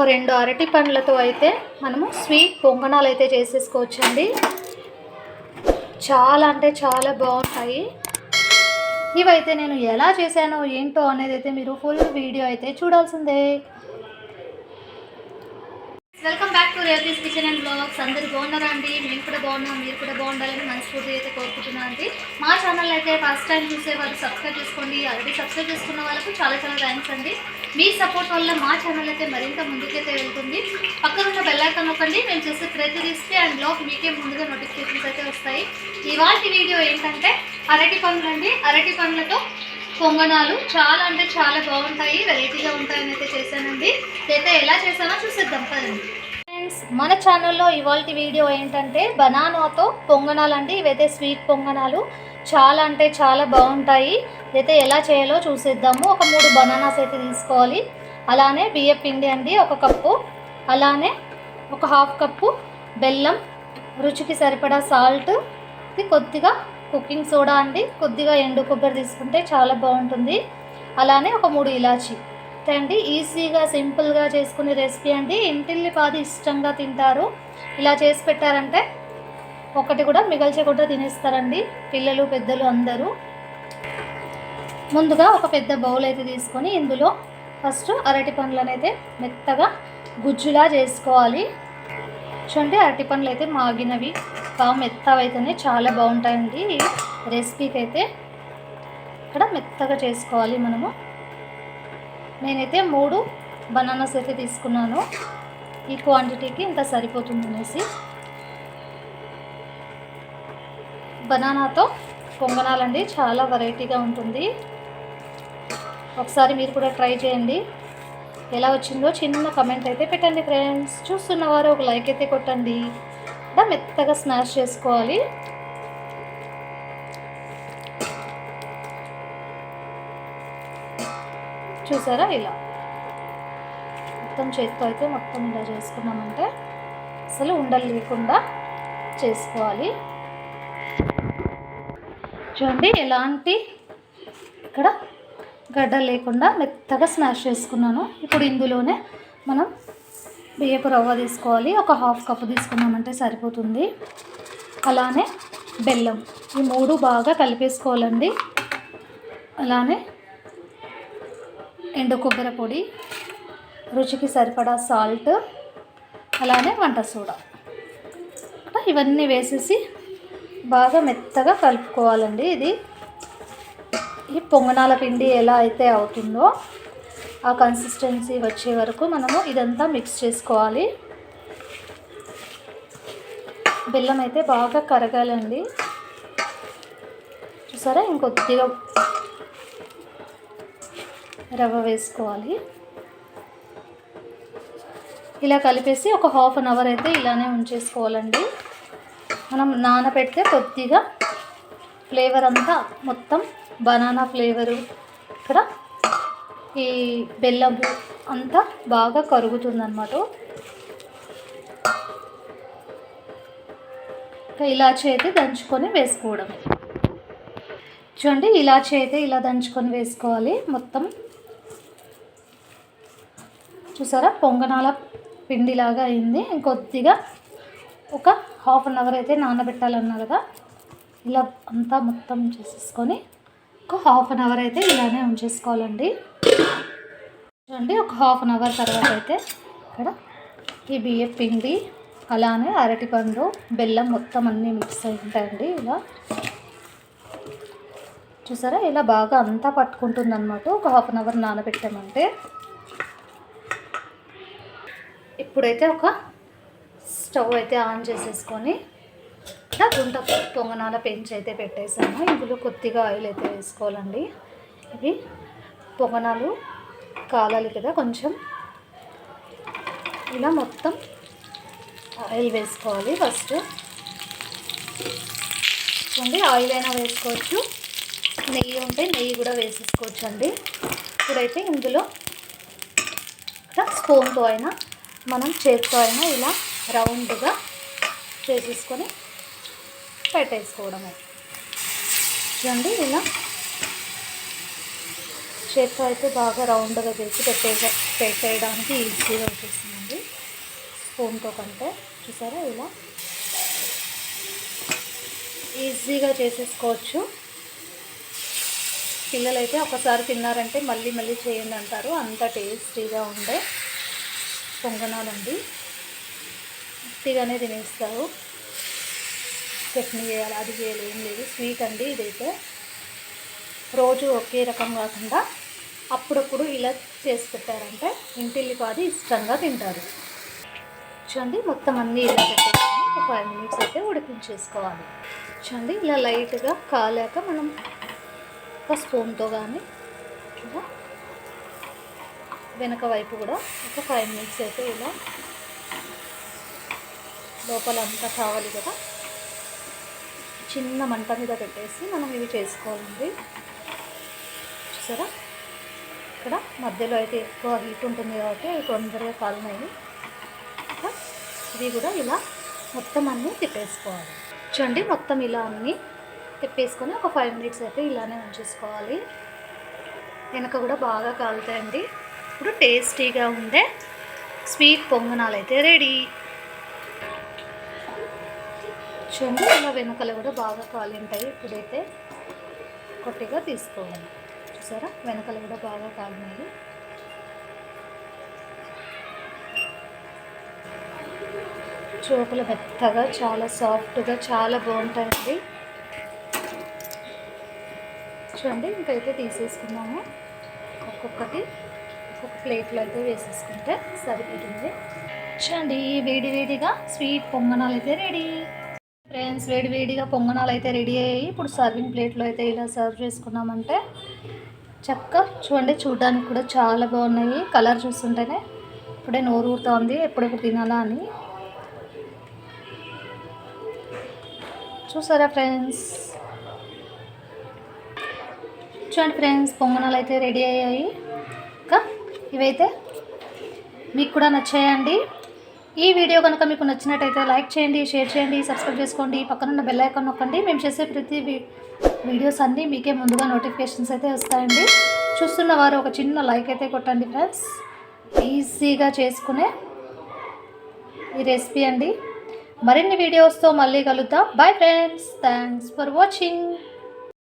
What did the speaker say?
ఒక రెండు అరటి పండ్లతో అయితే మనము స్వీట్ పొంగనాలు అయితే చేసేసుకోవచ్చండి. చాలా అంటే చాలా బాగుంటాయి. ఇవైతే నేను ఎలా చేశానో ఏంటో అనేది అయితే మీరు ఫుల్ వీడియో అయితే చూడాల్సిందే. Welcome back to Revathi's kitchen and blogs. అందరు బాగున్నారా అండి? మేము కూడా బాగున్నాం మీరు కూడా బాగుండాలని మనస్ఫూర్తి అయితే కోరుకుంటున్నాను అండి. మా ఛానల్ అయితే ఫస్ట్ టైం చూసే వాళ్ళు సబ్స్క్రైబ్ చేసుకోండి. ఆల్రెడీ సబ్స్క్రైబ్ చేసుకున్న వాళ్ళకు చాలా చాలా థ్యాంక్స్ అండి. మీ సపోర్ట్ వల్ల మా ఛానల్ అయితే మరింత ముందుకైతే వెళ్తుంది. పక్కనున్న బెల్లైకన్ నొక్కండి. మేము చేసే ప్రతి రిస్క్ అండ్ బ్లాగ్ మీకే ముందుగా నోటిఫికేషన్స్ అయితే వస్తాయి. ఇవాళ వీడియో ఏంటంటే అరటి పండ్లు అండి. అరటి పండ్లతో పొంగనాలు చాలా అంటే చాలా బాగుంటాయి వెరైటీగా ఉంటాయని అయితే చేశానండి. అయితే ఎలా చేసానో చూసేద్దాం పదండి. ఫ్రెండ్స్ మన ఛానల్లో ఇవాళ వీడియో ఏంటంటే బనానాతో పొంగనాలు అండి ఇవైతే స్వీట్ పొంగనాలు చాలా అంటే చాలా బాగుంటాయి. అయితే ఎలా చేయాలో చూసేద్దాము. ఒక మూడు బనానాస్ అయితే తీసుకోవాలి. అలానే బియ్య పిండి అండి ఒక కప్పు. అలానే ఒక హాఫ్ కప్పు బెల్లం రుచికి సరిపడా సాల్ట్ ఇది కొద్దిగా కుకింగ్ సోడా అండి. కొద్దిగా ఎండు కొబ్బరి తీసుకుంటే చాలా బాగుంటుంది. అలానే ఒక మూడు ఇలాచి. అండి ఈజీగా సింపుల్గా చేసుకునే రెసిపీ అండి. ఇంటిల్లి పాది ఇష్టంగా తింటారు. ఇలా చేసి పెట్టారంటే ఒకటి కూడా మిగల్చకుండా తినేస్తారండి. పిల్లలు పెద్దలు అందరూ. ముందుగా ఒక పెద్ద బౌల్ అయితే తీసుకొని ఇందులో ఫస్ట్ అరటి పండ్లనైతే మెత్తగా గుజ్జులా చేసుకోవాలి. చూడండి అరటి పండ్లు అయితే మాగినవి. బాగా మెత్తవైతేనే చాలా బాగుంటాయండి. రెసిపీకి అయితే ఇక్కడ మెత్తగా చేసుకోవాలి మనము. నేనైతే మూడు బనానాస్ అయితే తీసుకున్నాను. ఈ క్వాంటిటీకి ఇంత సరిపోతుంది అనేసి. బనానాతో పొంగనాలండి చాలా వెరైటీగా ఉంటుంది. ఒకసారి మీరు కూడా ట్రై చేయండి. ఎలా వచ్చిందో చిన్న కమెంట్ అయితే పెట్టండి ఫ్రెండ్స్ చూస్తున్నవారు ఒక లైక్ అయితే కొట్టండి. ఇలా మెత్తగా స్మాష్ చేసుకోవాలి. చూసారా ఇలా? మొత్తం చేతితో అయితే మొత్తం ఇలా చేసుకున్నామంటే అసలు ఉండలు లేకుండా చేసుకోవాలి. చూడండి ఎలాంటి ఇక్కడ గడ్డ లేకుండా మెత్తగా స్మాష్ చేసుకున్నాను. ఇప్పుడు ఇందులోనే మనం బియ్యపు రవ్వ తీసుకోవాలి. ఒక హాఫ్ కప్ తీసుకున్నామంటే సరిపోతుంది. అలానే బెల్లం ఈ మూడు బాగా కలిపేసుకోవాలండి. అలానే ఎండు కొబ్బరి పొడి రుచికి సరిపడా సాల్ట్ అలానే వంట సోడా. ఇవన్నీ వేసేసి బాగా మెత్తగా కలుపుకోవాలండి ఇది. ఈ పొంగనాల పిండి ఎలా అయితే అవుతుందో ఆ కన్సిస్టెన్సీ వచ్చే వరకు మనము ఇదంతా మిక్స్ చేసుకోవాలి. బెల్లం అయితే బాగా కరగాలండి. చూసారా? ఇంకొద్దిగా రవ్వ వేసుకోవాలి. ఇలా కలిపేసి ఒక హాఫ్ అన్ అవర్ అయితే ఇలానే ఉంచేసుకోవాలండి. మనం నానబెడితే కొద్దిగా ఫ్లేవర్ అంతా మొత్తం బనానా ఫ్లేవరు. ఇక్కడ ఈ బెల్లం అంతా బాగా కరుగుతుందన్నమాట. ఇలాచి అయితే దంచుకొని వేసుకోవడం చూడండి ఇలాచి అయితే ఇలా దంచుకొని వేసుకోవాలి. మొత్తం చూసారా? పొంగనాల పిండిలాగా అయింది. ఇంకొద్దిగా ఒక హాఫ్ అన్ అవర్ అయితే నానబెట్టాలన్నారు కదా. ఇలా అంతా మొత్తం చేసేసుకొని ఒక హాఫ్ అన్ అవర్ అయితే ఇలానే ఉంచేసుకోవాలండి. చూడండి ఒక హాఫ్ అన్ అవర్ తర్వాత అయితే ఇక్కడ ఈ బియ్యం పిండి అలానే అరటిపండు బెల్లం మొత్తం అన్నీ మిక్స్ అయి ఉంటాయండి ఇలా. చూసారా? ఇలా బాగా అంతా పట్టుకుంటుంది అనమాట ఒక హాఫ్ అన్ అవర్ నానబెట్టామంటే. ఇప్పుడైతే ఒక స్టవ్ అయితే ఆన్ చేసేసుకొని తర్వాత గుంట పొంగనాల పెంచి అయితే పెట్టేసాను. ఇందులో కొద్దిగా ఆయిల్ అయితే వేసుకోవాలండి. ఇవి పొంగనాలు కాలాలి కదా కొంచెం. ఇలా మొత్తం ఆయిల్ వేసుకోవాలి ఫస్ట్. చూడండి ఆయిల్ అయినా వేసుకోవచ్చు. నెయ్యి ఉంటే నెయ్యి కూడా వేసేసుకోవచ్చు అండి ఇప్పుడైతే ఇందులో స్పూన్తో అయినా మనం చేత్తో అయినా ఇలా రౌండ్గా చేసేసుకొని పెట్టేసుకోవడమే చూడండి ఇలా. షేప్ అయితే బాగా రౌండ్గా చేసి పెట్టే పెట్టేయడానికి ఈజీగా వచ్చేస్తుందండి స్పూన్తో కంటే చూసారా ఇలా. ఈజీగా చేసేసుకోవచ్చు. పిల్లలైతే ఒకసారి తిన్నారంటే మళ్ళీ మళ్ళీ చేయండి అంటారు. అంత టేస్టీగా ఉండే పొంగనాలండి. ఉట్టిగానే తినేస్తారు. చట్నీ చేయాలి అది చేయాలి ఏం లేదు. స్వీట్ అండి ఇదైతే. రోజు ఒకే రకం కాకుండా అప్పుడప్పుడు ఇలా చేసి పెట్టారంటే ఇంటిల్లి కాదు ఇష్టంగా తింటారు. చూడండి మొత్తం అన్నీ ఇలా పెట్టేసుకొని ఒక ఫైవ్ మినిట్స్ అయితే ఉడికించేసుకోవాలి. చూడండి ఇలా లైట్గా కాలాక మనం ఒక స్పూన్తో కానీ ఇలా వెనక వైపు కూడా ఒక ఫైవ్ మినిట్స్ అయితే ఇలా లోపల అంతా కావాలి కదా. చిన్న మంట మీద పెట్టేసి మనం ఇవి చేసుకోవాలండి చూసారా? ఇక్కడ మధ్యలో అయితే ఎక్కువ హీట్ ఉంటుంది కాబట్టి అవి తొందరగా కాలున్నాయి ఇవి ఇది కూడా ఇలా మొత్తం అన్నీ తిప్పేసుకోవాలి. చూడండి మొత్తం ఇలా అన్నీ తిప్పేసుకొని ఒక ఫైవ్ మినిట్స్ అయితే ఇలానే ఉంచేసుకోవాలి. వెనక కూడా బాగా కాలుతాయండి. ఇప్పుడు టేస్టీగా ఉండే స్వీట్ పొంగనాలు అయితే రెడీ చూడండి ఇలా వెనకలు కూడా బాగా కాలి ఉంటాయి. ఇప్పుడైతే కొట్టిగా తీసుకోవాలి. చూసారా? వెనకలు కూడా బాగా కాలినాయి చూపులు మెత్తగా చాలా సాఫ్ట్గా చాలా బాగుంటాయండి. చూడండి ఇంకైతే తీసేసుకున్నాము. ఒక్కొక్కటి ఒక ప్లేట్లో అయితే వేసేసుకుంటే సరిపోతుంది. చూడండి వేడి వేడిగా స్వీట్ పొంగనాలు అయితే రెడీ. ఫ్రెండ్స్ వేడి వేడిగా పొంగనాలు అయితే రెడీ అయ్యాయి. ఇప్పుడు సర్వింగ్ ప్లేట్లో అయితే ఇలా సర్వ్ చేసుకున్నామంటే చక్కగా చూడండి చూడడానికి కూడా చాలా బాగున్నాయి. కలర్ చూస్తుంటేనే ఇప్పుడే నోరు ఉంది ఎప్పుడెప్పుడు తినాలా అని. చూసారా ఫ్రెండ్స్? చూడండి ఫ్రెండ్స్ పొంగనాలు అయితే రెడీ అయ్యాయి. ఇంకా ఇవైతే మీకు కూడా నచ్చాయండి. ఈ వీడియో కనుక మీకు నచ్చినట్టయితే లైక్ చేయండి షేర్ చేయండి సబ్స్క్రైబ్ చేసుకోండి. పక్కనున్న బెల్ ఐకాన్ నొక్కండి. మేము చేసే ప్రతి వీ- వీడియోస్ అన్నీ మీకే ముందుగా నోటిఫికేషన్స్ అయితే వస్తాయండి. చూస్తున్న వారు ఒక చిన్న లైక్ అయితే కొట్టండి ఫ్రెండ్స్ ఈజీగా చేసుకునే ఈ రెసిపీ అండి. మరిన్ని వీడియోస్తో మళ్ళీ కలుద్దాం. Bye friends thanks for watching